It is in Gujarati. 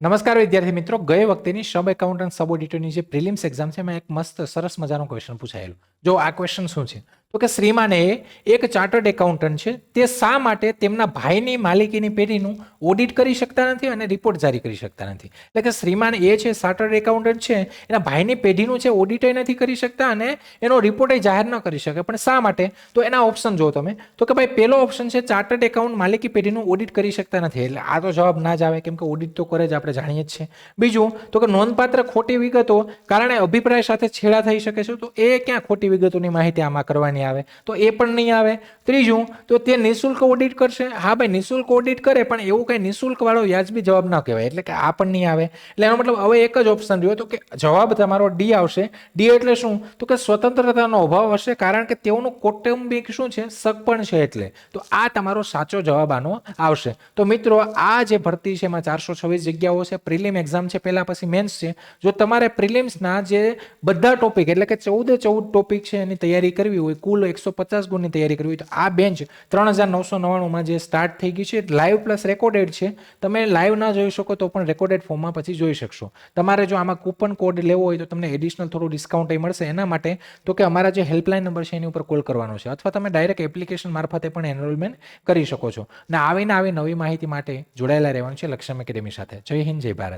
નમસ્કાર વિદ્યાર્થી મિત્રો ગઈ વખતેની સબ એકાઉન્ટન્ટ સબ ઓડિટરની જે પ્રિલિમ્સ એક્ઝામ છે એમાં એક મસ્ત સરસ મજાનો ક્વેશ્ચન પૂછાયેલો. જો આ ક્વેશ્ચન શું છે? તો કે શ્રીમાને એક ચાર્ટર્ડ એકાઉન્ટન્ટ છે, તે શા માટે તેમના ભાઈની માલિકીની પેઢીનું ઓડિટ કરી શકતા નથી અને રિપોર્ટ જારી કરી શકતા નથી? એટલે કે શ્રીમાન એ છે ચાર્ટર્ડ એકાઉન્ટન્ટ છે, એના ભાઈની પેઢીનું છે ઓડિટ નથી કરી શકતા અને એનો રિપોર્ટ જાહેર ન કરી શકે. પણ શા માટે? તો એના ઓપ્શન જો તમે. તો કે ભાઈ પહેલો ઓપ્શન છે ચાર્ટર્ડ એકાઉન્ટ માલિકી પેઢીનું ઓડિટ કરી શકતા નથી. એટલે આ તો જવાબ ના જ આવે, કેમ કે ઓડિટ તો કરે જ, આપણે જાણીએ જ છે બીજું, તો કે નોંધપાત્ર ખોટી વિગતો કારણે અભિપ્રાય સાથે છેડા થઈ શકે છે. તો એ ક્યાં ખોટી વિગતોની માહિતી આમાં કરવાની આવે, તો એ પણ નહીં આવે. ત્રીજું, તો તે નિઃશુલ્ક ઓડિટ કરશે. હા ભાઈ, નિઃશુલ્ક ઓડિટ કરે, પણ એવું કંઈ નિઃશુલ્ક વાળો વ્યાજબી જવાબ ન કહેવાય, એટલે કે આ પણ નહીં આવે. એટલે એનો મતલબ હવે એક જ ઓપ્શન રહ્યો, તો કે જવાબ તમારો ડી આવશે. ડી એટલે શું? તો કે સ્વતંત્રતાનો અભાવ હશે, કારણ કે તેઓનું કૌટુંબિક શું છે? સગપણ છે એટલે. તો આ તમારો સાચો જવાબ આનો આવશે. તો મિત્રો, આ જે ભરતી છે એમાં ચારસો છવ્વીસ જગ્યાઓ છે, પ્રિલિમ એક્ઝામ છે, પહેલા પછી મેન્સ છે. જો તમારે પ્રિલિમ્સના જે બધા ટોપિક એટલે કે ચૌદે ચૌદ ટોપિક છે એની તૈયારી કરવી હોય કુલ એકસો પચાસ ગુણની તૈયારી કરવી હોય તો આ બેન્ચ ત્રણ હજાર નવસો નવ્વાણુંમાં જે સ્ટાર્ટ થઈ ગઈ છે લાઈવ પ્લસ રેકોર્ડેડ છે. તમે લાઈવ ના જોઈ શકો તો પણ રેકોર્ડેડ ફોર્મમાં પછી જોઈ શકશો. તમારે જો આમાં કૂપન કોડ લેવો હોય તો તમને એડિશનલ થોડું ડિસ્કાઉન્ટ એ મળશે. એના માટે તો કે અમારા જે હેલ્પલાઇન નંબર છે એની ઉપર કોલ કરવાનો છે. અથવા તમે ડાયરેક્ટ એપ્લિકેશન મારફતે પણ એનરોલમેન્ટ કરી શકો છો. ને આવીને આવી નવી માહિતી માટે જોડાયેલા રહેવાનું છે લક્ષ્યમ એકેડેમી સાથે. જય હિન્દ, જય ભારત.